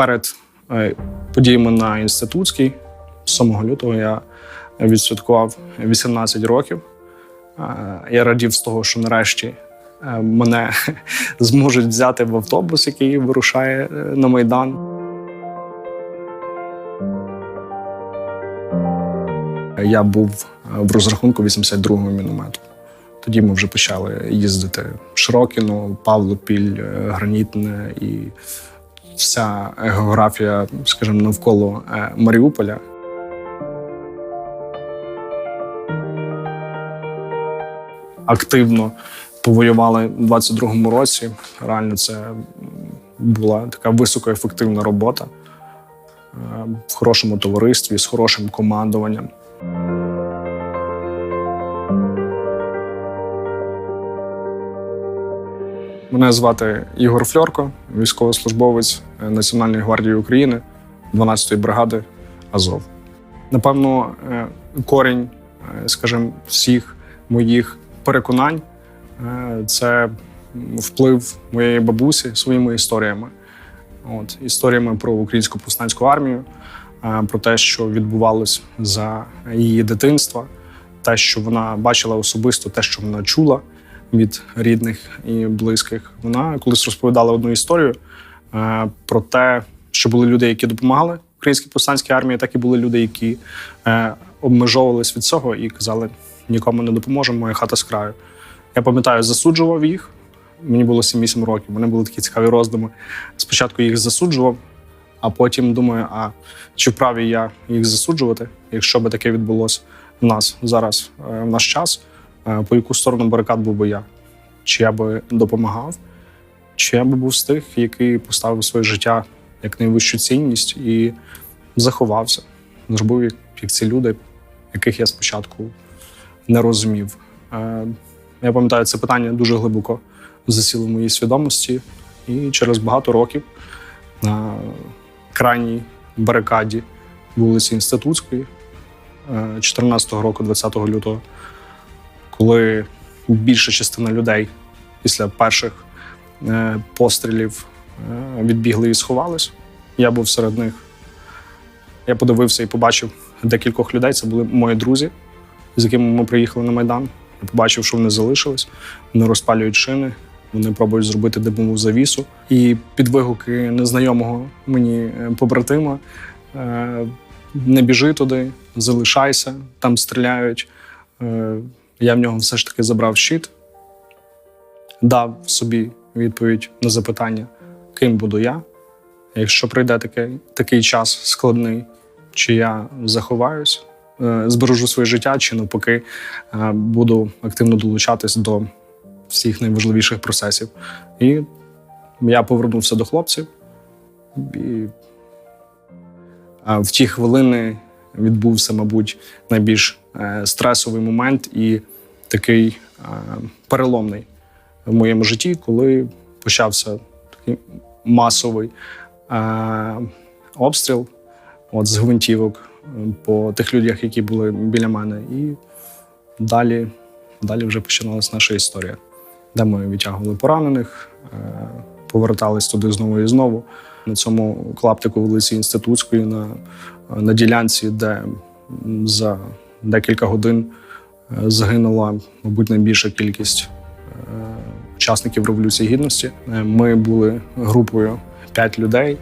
перед е, подіями на інститутській, 7 лютого, я відсвяткував 18 років. Е, Я радів з того, що нарешті е, мене зможуть взяти в автобус, який вирушає на Майдан. Я був в розрахунку 82-го міномету. Тоді ми вже почали їздити Широкіно, Павлопіль, Гранітне і вся географія, скажімо, навколо е, Маріуполя. Активно повоювали у 22-му році. Реально, це була така високоефективна робота е, в хорошому товаристві з хорошим командуванням. Мене звати Ігор Фльорко, військовослужбовець Національної гвардії України, 12-ї бригади Азов. Напевно, е, корінь, е, скажімо, всіх моїх переконань е, це вплив моєї бабусі своїми історіями. От, історіями про українську повстанську армію, про те, що відбувалось за її дитинства, те, що вона бачила особисто, те, що вона чула від рідних і близьких. Вона колись розповідала одну історію е, про те, що були люди, які допомагали українській повстанській армії, так і були люди, які е, обмежовувались від цього і казали: нікому не допоможемо, моя хата з краю. Я пам'ятаю, засуджував їх. Мені було 7-8 років. Мене були такі цікаві роздуми. Спочатку їх засуджував, а потім думаю, а чи вправі я їх засуджувати, якщо би таке відбулося в нас зараз, е, в наш час, по яку сторону барикад був би я? Чи я би допомагав, чи я би був з тих, який поставив своє життя як найвищу цінність і заховався, зробив як, ці люди, яких я спочатку не розумів. Е, Я пам'ятаю, це питання дуже глибоко засіло в моїй свідомості, і через багато років на крайній барикаді вулиці Інститутської, 14-го року, 20 лютого, коли більша частина людей після перших е, пострілів е, відбігли і сховались. Я був серед них. Я подивився і побачив декількох людей. Це були мої друзі, з якими ми приїхали на Майдан. Я побачив, що вони залишились, вони розпалюють шини, вони пробують зробити димову завісу. І під вигуки незнайомого мені е, побратима не біжи туди, залишайся, там стріляють. Я в нього все ж таки забрав щит, дав собі відповідь на запитання, ким буду я. Якщо прийде такий, такий час складний, чи я заховаюсь, е, збережу своє життя, чи навпаки е, буду активно долучатись до всіх найважливіших процесів. І я повернувся до хлопців, і е, в ті хвилини відбувся, мабуть, найбільш стресовий момент і такий е, переломний в моєму житті, коли почався такий масовий е, обстріл от, з гвинтівок е, по тих людях, які були біля мене. І далі, далі вже починалася наша історія, де ми відтягували поранених, повертались туди знову і знову. На цьому клаптику вулиці Інститутської на, на ділянці, де за декілька годин загинула, мабуть, найбільша кількість е, учасників Революції Гідності. Е, Ми були групою 5 людей,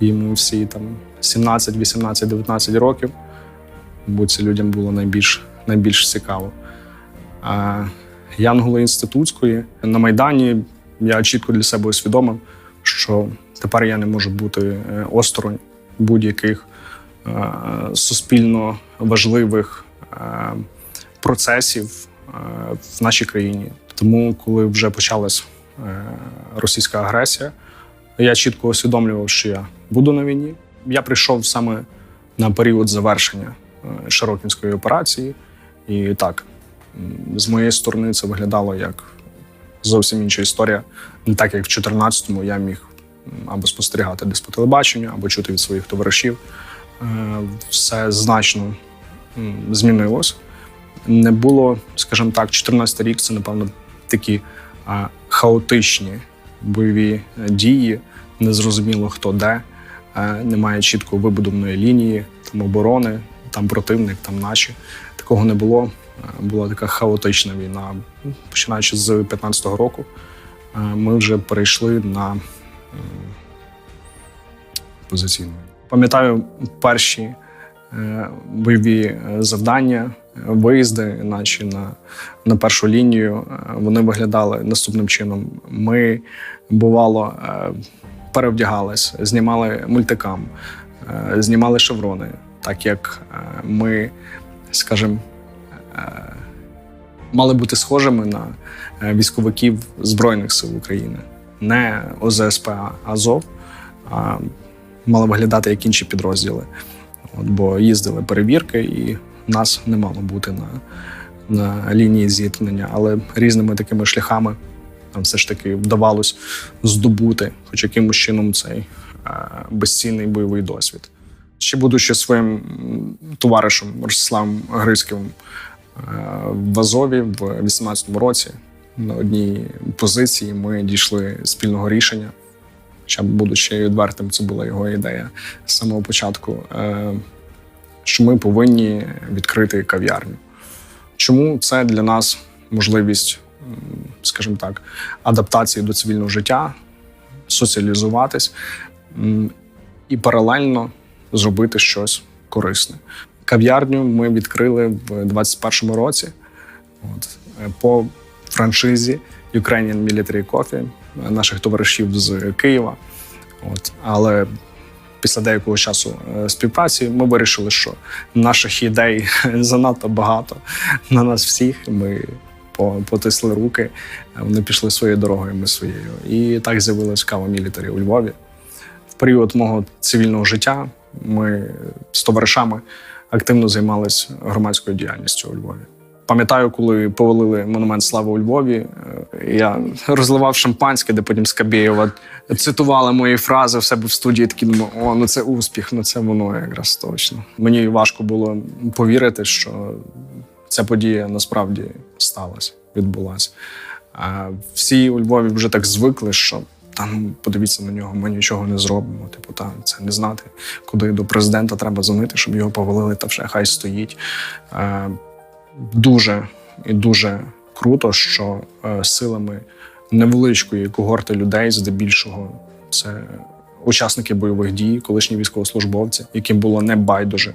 і ми всі там 17, 18, 19 років. Мабуть, це людям було найбільш, найбільш цікаво. Янголи Інститутської на Майдані я чітко для себе усвідомив, що тепер я не можу бути е, осторонь будь-яких суспільно важливих процесів е, в нашій країні. Тому, коли вже почалась е, російська агресія, я чітко усвідомлював, що я буду на війні. Я прийшов саме на період завершення е, Широкінської операції, і так, з моєї сторони, це виглядало як зовсім інша історія. Не так як в 14-му я міг або спостерігати десь по телебаченню, або чути від своїх товаришів. Все значно змінилось. Не було, скажімо так, 14 рік це, напевно, такі хаотичні бойові е, дії, незрозуміло хто де. е, немає чітко вибудованої лінії там оборони, там противник, там наші. Такого не було. Е, Була така хаотична війна. Починаючи з 15-го року, ми вже перейшли на позиційну. Пам'ятаю перші бойові завдання, виїзди наші на, на першу лінію. е, Вони виглядали наступним чином. Ми, бувало, е, перевдягались, знімали мультикам, е, знімали шеврони, так як ми, скажімо, мали бути схожими на військовиків Збройних сил України, не ОЗСП Азов, а мали виглядати як інші підрозділи. От, бо їздили перевірки, і нас не мало бути на, на лінії зіткнення, але різними такими шляхами нам все ж таки вдавалось здобути, хоч якимось чином цей е, безцінний бойовий досвід. Ще будучи своїм товаришем Ростиславом Грицьким е, в Азові в 18-му році на одній позиції ми дійшли спільного рішення. Хоча, будучи відвертим, це була його ідея з самого початку, е, що ми повинні відкрити кав'ярню. Чому це для нас можливість, скажімо так, адаптації до цивільного життя, соціалізуватись і паралельно зробити щось корисне. Кав'ярню ми відкрили в 21-му році от, е, по франшизі Ukrainian Military Coffee е, наших товаришів з Києва. От, але після деякого часу е, співпраці ми вирішили, що наших ідей занадто багато на нас всіх. Ми по- потисли руки, вони пішли своєю дорогою, ми своєю. І так з'явилась кава Мілітарі у Львові. В період мого цивільного життя ми з товаришами активно займалися громадською діяльністю у Львові. Пам'ятаю, коли повалили монумент слави у Львові, е, я розливав шампанське, де потім Скабєєва цитувала мої фрази в себе в студії. Такі думав, о, ну це успіх, ну це воно якраз точно. Мені важко було повірити, що ця подія насправді сталася, відбулася. А всі у Львові вже так звикли, що там подивіться на нього, ми нічого не зробимо. Типу, та це не знати, куди до президента треба дзвонити, щоб його повалили, та вже хай стоїть. Дуже і дуже круто, що е, силами невеличкої когорти людей, здебільшого, це учасники бойових дій, колишні військовослужбовці, яким було не байдуже,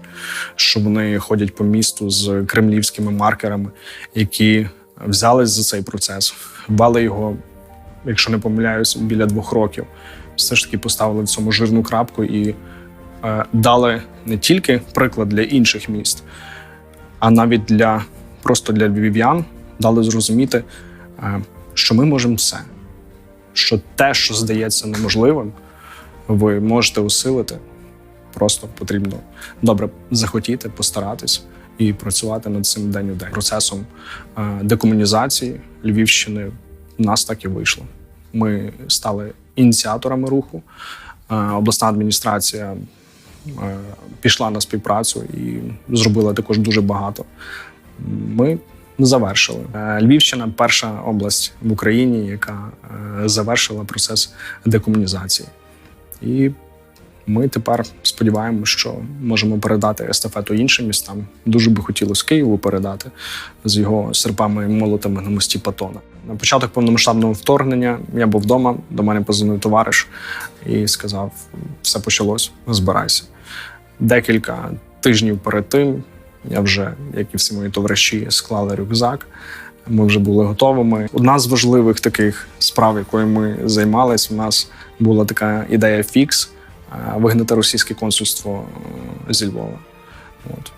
що вони ходять по місту з кремлівськими маркерами, які взялись за цей процес, ввели його, якщо не помиляюсь, біля двох років. Все ж таки поставили в цьому жирну крапку і е, дали не тільки приклад для інших міст, а навіть для просто для львів'ян дали зрозуміти, е, що ми можемо все. Що те, що здається неможливим, ви можете усилити. Просто потрібно добре захотіти, постаратись і працювати над цим день у день. Процесом е, декомунізації Львівщини в нас так і вийшло. Ми стали ініціаторами руху. Е, Обласна адміністрація пішла на співпрацю і зробила також дуже багато. Ми завершили. Е, Львівщина перша область в Україні, яка е, завершила процес декомунізації. І ми тепер сподіваємося, що можемо передати естафету іншим містам. Дуже би хотілося Києву передати з його серпами і молотами на мості Патона. На початок повномасштабного вторгнення я був вдома, до мене позвонив товариш і сказав: все почалось, збирайся. Декілька тижнів перед тим я вже, як і всі мої товариші, склали рюкзак. Ми вже були готовими. Одна з важливих таких справ, якою ми займалися, у нас була така ідея фікс е, вигнати російське консульство е, зі Львова. От.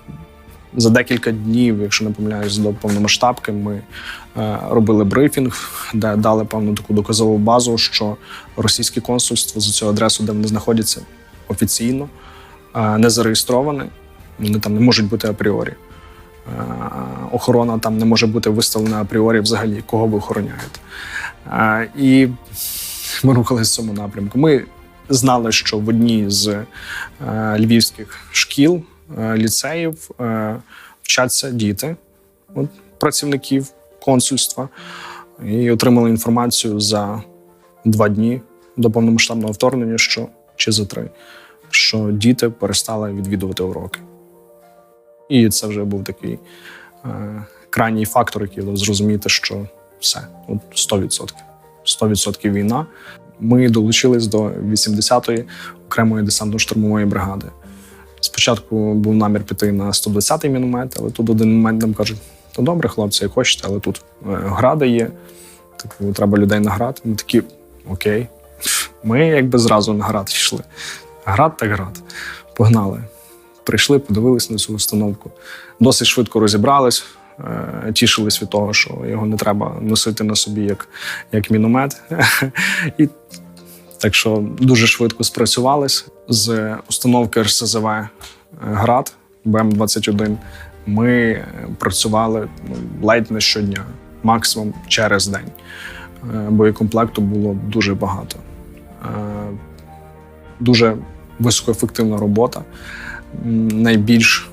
За декілька днів, якщо не помиляюсь, до повномасштабки, ми е, робили брифінг, де дали певну таку доказову базу, що російське консульство за цю адресу, де вони знаходяться офіційно, не зареєстроване, вони там не можуть бути апріорі. Охорона там не може бути виставлена апріорі взагалі, кого ви охороняєте. І ми рухалися в цьому напрямку. Ми знали, що в одній з е, львівських шкіл, е, ліцеїв е, вчаться діти от, працівників консульства, і отримали інформацію за два дні до повномасштабного вторгнення, що чи за три, що діти перестали відвідувати уроки. І це вже був такий е, крайній фактор, який дав зрозуміти, що все, от 100%. 100% війна. Ми долучились до 80-ї окремої десантно-штурмової бригади. Спочатку був намір піти на 120-й міномет, але тут один момент нам кажуть: то добре, хлопці, як хочете, але тут е, гради є. Типу, треба людей на град. Ми такі, окей. Ми якби зразу на град йшли. Град так град. Погнали. Прийшли, подивились на цю установку. Досить швидко розібрались, е, тішились від того, що його не треба носити на собі як, як міномет. І так що дуже швидко спрацювались з установки РСЗВ е, Град БМ-21. Ми працювали ну, ледь не щодня, максимум через день. Е, Боєкомплекту було дуже багато. Дуже високоефективна робота. Найбільш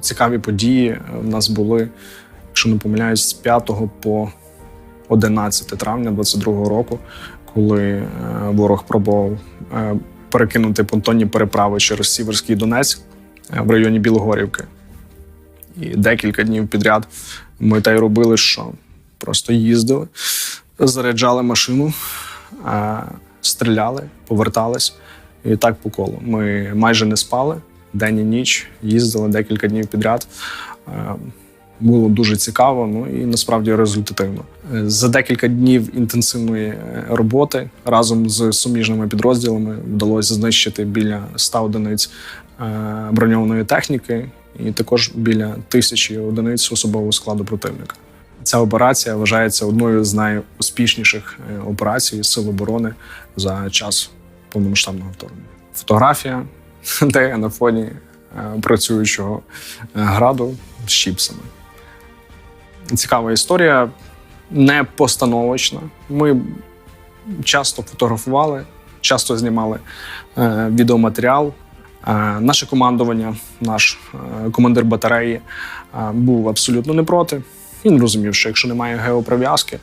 цікаві події в нас були, якщо не помиляюсь, з 5 по 11 травня 22 року, коли е, ворог пробував е, перекинути понтонні переправи через Сіверський Донець е, в районі Білогорівки. І декілька днів підряд ми та й робили, що просто їздили, заряджали машину, е, стріляли, повертались. І так по колу. Ми майже не спали день і ніч, їздили декілька днів підряд. Е, Було дуже цікаво, ну і насправді результативно. Е, За декілька днів інтенсивної е, роботи разом з суміжними підрозділами вдалося знищити біля 100 одиниць броньованої техніки і також біля тисячі одиниць особового складу противника. Ця операція вважається одною з найуспішніших операцій Сил оборони за час повномасштабного вторгнення. Фотографія, де на фоні е, працюючого е, граду з чіпсами. Цікава історія, не постановочна. Ми часто фотографували, часто знімали е, відеоматеріал. Наше командування, наш командир батареї був абсолютно не проти. Він розумів, що якщо немає геоприв'язки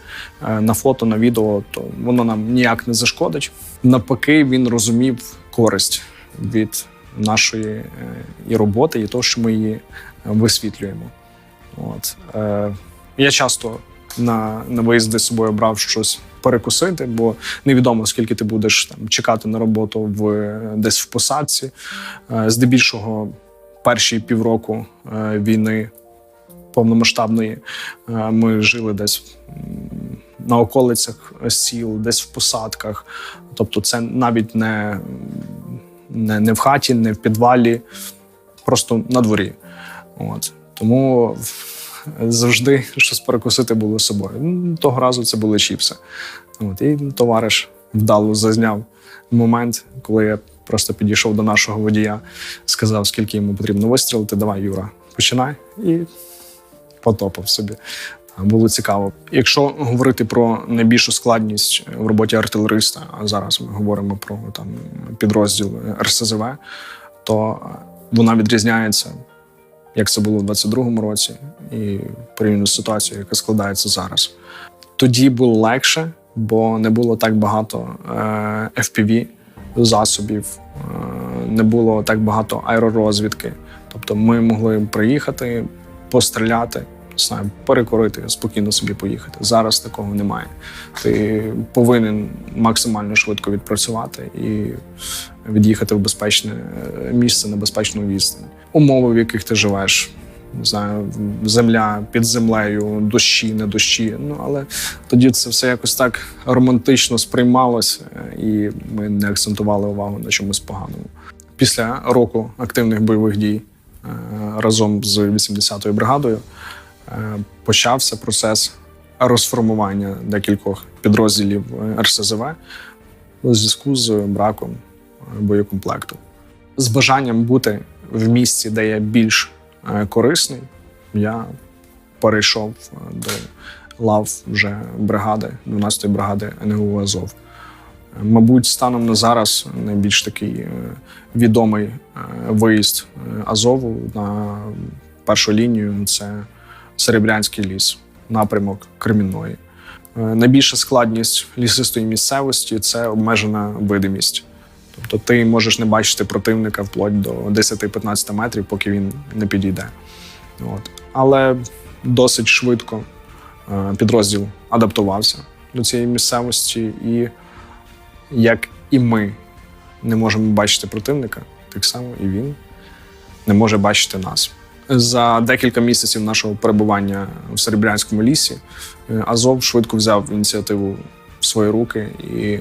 е, на фото, на відео, то воно нам ніяк не зашкодить. Навпаки, він розумів користь від нашої е, і роботи, і того, що ми її е, висвітлюємо. От. Я часто на, на виїзди з собою брав щось перекусити, бо невідомо, скільки ти будеш там чекати на роботу в десь в посадці. Здебільшого перші півроку війни повномасштабної е, ми жили десь на околицях сіл, десь в посадках. Тобто, це навіть не, не, не в хаті, не в підвалі, просто на дворі. От. Тому завжди щось перекусити було з собою. Того разу це були чіпси. От, і товариш вдало зазняв момент, коли я просто підійшов до нашого водія, сказав, скільки йому потрібно вистрілити. Давай, Юра, починай. І потопав собі. Було цікаво. Якщо говорити про найбільшу складність в роботі артилериста, а зараз ми говоримо про там підрозділ РСЗВ, то вона відрізняється, як це було в 22-му році, і порівняно з ситуацією, яка складається зараз. Тоді було легше, бо не було так багато е, FPV засобів, е, не було так багато аеророзвідки. Тобто ми могли приїхати, постріляти, не знаю, перекорити, спокійно собі поїхати. Зараз такого немає. Ти повинен максимально швидко відпрацювати і від'їхати в безпечне е, місце на безпечну відстань. Умови, в яких ти живеш, не знаю, земля під землею, дощі, не дощі. Ну але тоді це все якось так романтично сприймалося, е, і ми не акцентували увагу на чомусь поганому. Після року активних бойових дій е, разом з 80-ю бригадою почався процес розформування декількох підрозділів е, РСЗВ у зв'язку з браком е, боєкомплекту. З бажанням бути в місці, де я більш е, корисний, я перейшов е, до лав вже бригади, 12-ї бригади НГУ Азов. Е, Мабуть, станом на зараз найбільш такий е, відомий е, виїзд е, Азову на першу лінію це Серебрянський ліс, напрямок Кремінної. Е, Найбільша складність лісистої місцевості це обмежена видимість. Тобто ти можеш не бачити противника вплоть до 10-15 метрів, поки він не підійде. От. Але досить швидко е, підрозділ адаптувався до цієї місцевості, і як і ми не можемо бачити противника, так само і він не може бачити нас. За декілька місяців нашого перебування в Серебрянському лісі е, Азов швидко взяв ініціативу в свої руки і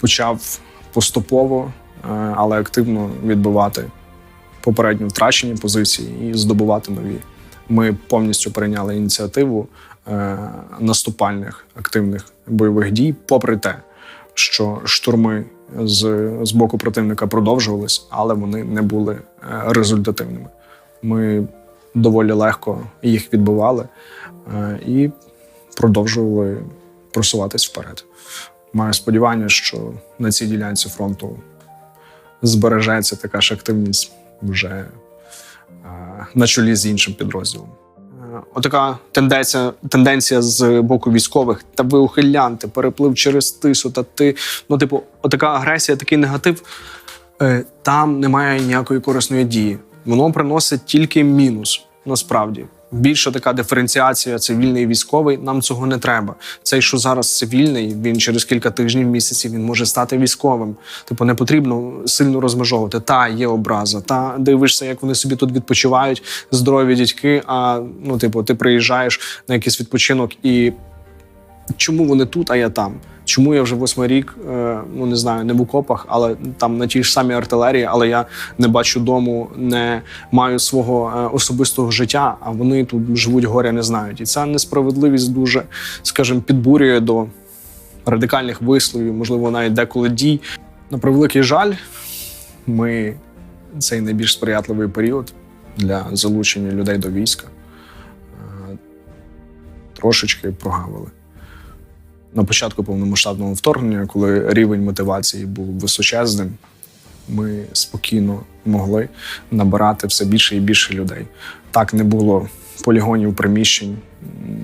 почав поступово, е, але активно відбивати попередньо втрачені позиції і здобувати нові. Ми повністю прийняли ініціативу е, наступальних активних бойових дій, попри те, що штурми з, з боку противника продовжувались, але вони не були результативними. Ми доволі легко їх відбивали е, і продовжували просуватись вперед. Маю сподівання, що на цій ділянці фронту збережеться така ж активність вже е, на чолі з іншим підрозділом. Е, Отака тенденція, тенденція з боку військових, та ви ухилянти, переплив через тису, та ти. Ну, типу, отака агресія, такий негатив. Там немає ніякої корисної дії. Воно приносить тільки мінус. Насправді більша така диференціація цивільний і військовий. Нам цього не треба. Цей, що зараз цивільний, він через кілька тижнів, місяців він може стати військовим. Типу, не потрібно сильно розмежовувати. Та є образа, та дивишся, як вони собі тут відпочивають, здорові дядьки. А ну, типу, ти приїжджаєш на якийсь відпочинок і чому вони тут, а я там? Чому я вже восьмий рік, е, ну не знаю, не в окопах, але там на тій ж самій артилерії, але я не бачу дому, не маю свого е, особистого життя, а вони тут живуть горя, не знають. І ця несправедливість дуже, скажімо, підбурює до радикальних висловів, можливо, навіть деколи дій. На превеликий жаль, ми цей найбільш сприятливий період для залучення людей до війська е, трошечки прогавили на початку повномасштабного вторгнення, коли рівень мотивації був височезним, ми спокійно могли набирати все більше і більше людей. Так не було полігонів приміщень,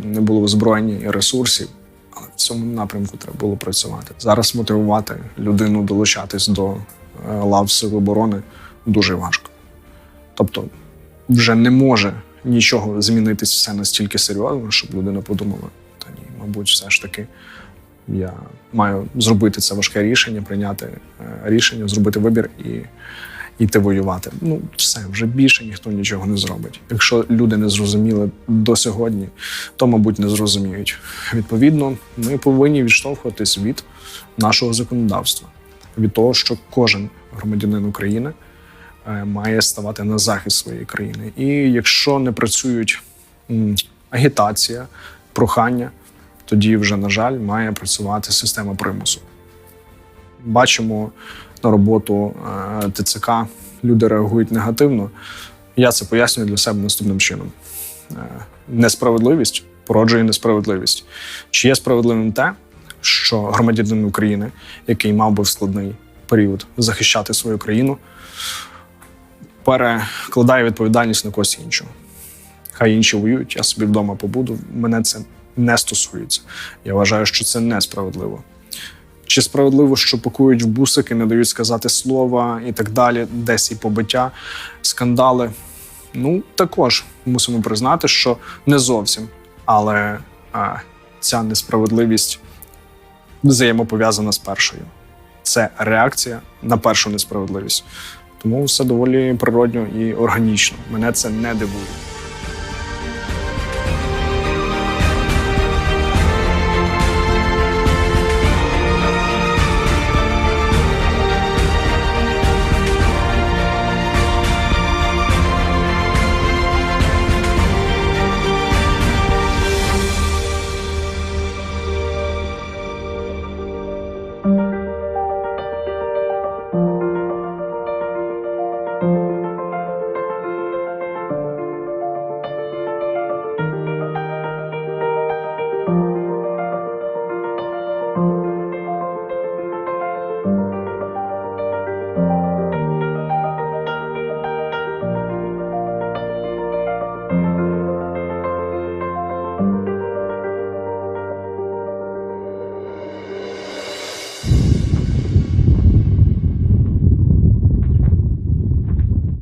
не було озброєння і ресурсів. Але в цьому напрямку треба було працювати. Зараз мотивувати людину долучатись до е, лав сил оборони дуже важко. Тобто, вже не може нічого змінитись все настільки серйозно, щоб людина подумала: мабуть, все ж таки я маю зробити це важке рішення, прийняти е, рішення, зробити вибір і йти воювати. Ну, все, вже більше ніхто нічого не зробить. Якщо люди не зрозуміли до сьогодні, то, мабуть, не зрозуміють. Відповідно, ми повинні відштовхуватись від нашого законодавства, від того, що кожен громадянин України е, має ставати на захист своєї країни. І якщо не працюють агітація, прохання, тоді вже, на жаль, має працювати система примусу. Бачимо на роботу е, ТЦК, люди реагують негативно. Я це пояснюю для себе наступним чином: Е, несправедливість породжує несправедливість. Чи є справедливим те, що громадянин України, який мав би в складний період захищати свою країну, перекладає відповідальність на когось іншого. Хай інші воюють, я собі вдома побуду. Мене це не стосується. Я вважаю, що це несправедливо. Чи справедливо, що пакують в бусики, не дають сказати слова і так далі, десь і побиття, скандали? Ну, також мусимо признати, що не зовсім. Але а, ця несправедливість взаємопов'язана з першою. Це реакція на першу несправедливість. Тому все доволі природньо і органічно. Мене це не дивує.